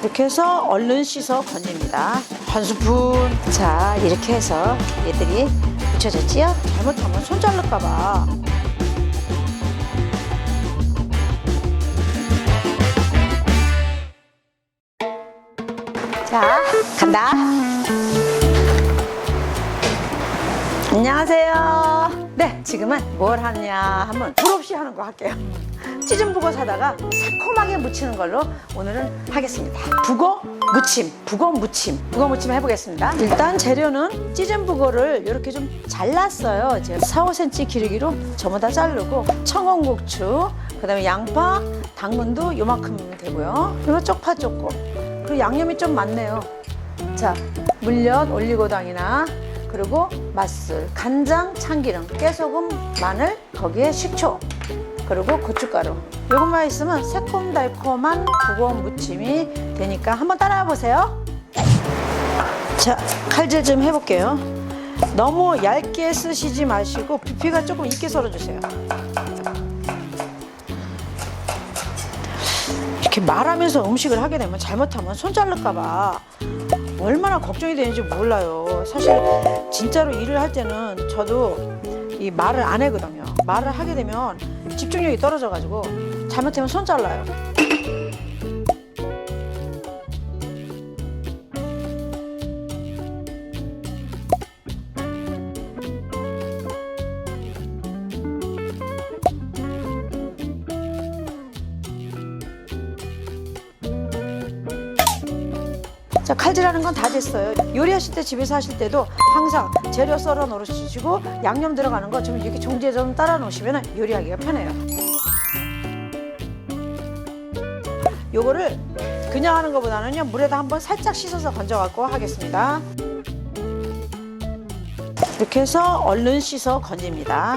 이렇게 해서 얼른 씻어 건집니다. 한 스푼. 자, 이렇게 해서 얘들이 묻혀졌지요? 잘못하면 손 자를까봐. 자, 간다. 안녕하세요. 네, 지금은 뭘 하냐 하면 물 없이 하는 거 할게요. 찌짐북어 사다가 새콤하게 무치는 걸로 오늘은 하겠습니다. 북어 무침, 북어 무침, 북어 무침 해보겠습니다. 일단 재료는 찌짐북어를 이렇게 좀 잘랐어요. 제가 4, 5cm 길이로 전부 다 자르고 청원고추, 그다음에 양파, 당근도 요만큼 되고요. 그리고 쪽파 조금. 그리고 양념이 좀 많네요. 자, 물엿, 올리고당이나 그리고 맛술, 간장, 참기름, 깨소금, 마늘, 거기에 식초, 그리고 고춧가루. 요것만 있으면 새콤달콤한 북어 무침이 되니까 한번 따라해 보세요. 자, 칼질 좀 해볼게요. 너무 얇게 쓰시지 마시고 부피가 조금 있게 썰어주세요. 이렇게 말하면서 음식을 하게 되면 잘못하면 손 자를까봐 얼마나 걱정이 되는지 몰라요. 사실 진짜로 일을 할 때는 저도 이 말을 안 하거든요. 말을 하게 되면 집중력이 떨어져가지고 잘못하면 손 잘라요. 자, 칼질하는 건 다 됐어요. 요리하실 때 집에서 하실 때도 항상 재료 썰어 놓으시고 양념 들어가는 거 좀 이렇게 종지에 좀 따라 놓으시면 요리하기가 편해요. 요거를 그냥 하는 것보다는요 물에다 한번 살짝 씻어서 건져 갖고 하겠습니다. 이렇게 해서 얼른 씻어 건집니다.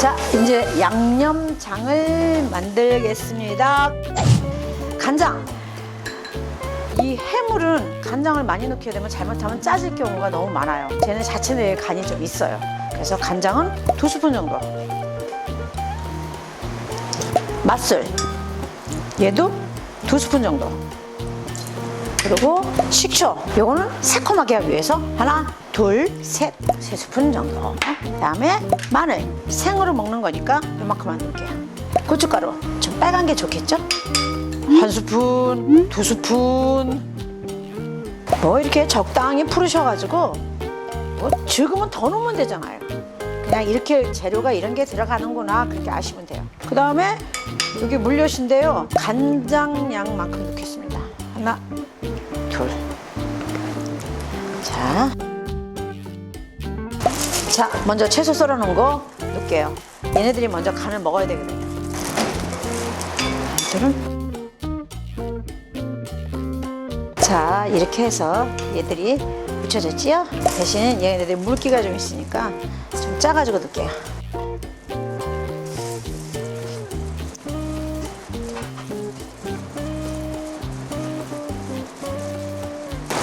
자, 이제 양념장을 만들겠습니다. 간장. 이 해물은 간장을 많이 넣게 되면 잘못하면 짜질 경우가 너무 많아요. 쟤는 자체 내에 간이 좀 있어요. 그래서 간장은 두 스푼 정도. 맛술. 얘도 두 스푼 정도. 그리고 식초. 요거는 새콤하게 하기 위해서 하나, 둘, 셋, 세 스푼 정도. 그다음에 마늘. 생으로 먹는 거니까 요만큼만 넣을게요. 고춧가루. 좀 빨간 게 좋겠죠? 한 스푼, 두 스푼. 뭐 이렇게 적당히 풀으셔가지고 뭐 지금은 더 넣으면 되잖아요. 그냥 이렇게 재료가 이런 게 들어가는구나 그렇게 아시면 돼요. 그 다음에 여기 물엿인데요. 간장량만큼 넣겠습니다. 하나, 둘. 자. 자, 먼저 채소 썰어 놓은 거 넣을게요. 얘네들이 먼저 간을 먹어야 되거든요. 얘들은 자, 이렇게 해서 얘들이 묻혀졌지요? 대신 얘네들이 물기가 좀 있으니까 좀 짜가지고 넣을게요.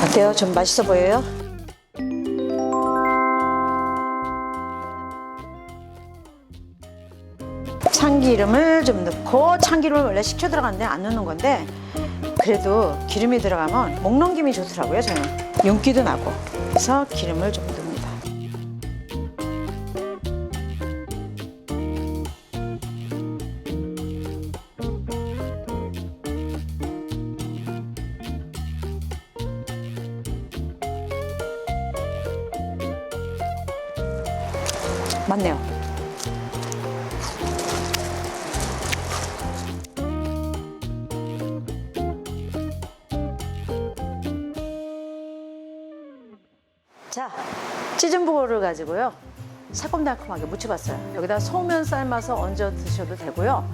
어때요? 좀 맛있어 보여요? 참기름을 좀 넣고 참기름을 원래 식초 들어가는데 안 넣는 건데 그래도 기름이 들어가면 목 넘김이 좋더라고요 저는. 윤기도 나고. 그래서 기름을 좀 넣습니다. 맞네요 자, 찌짐보를 가지고요. 새콤달콤하게 무쳐봤어요. 여기다 소면 삶아서 얹어 드셔도 되고요.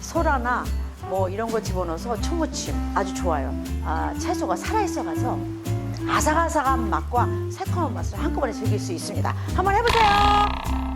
소라나 뭐 이런 거 집어넣어서 초무침 아주 좋아요. 아, 채소가 살아있어가서 아삭아삭한 맛과 새콤한 맛을 한꺼번에 즐길 수 있습니다. 한번 해보세요.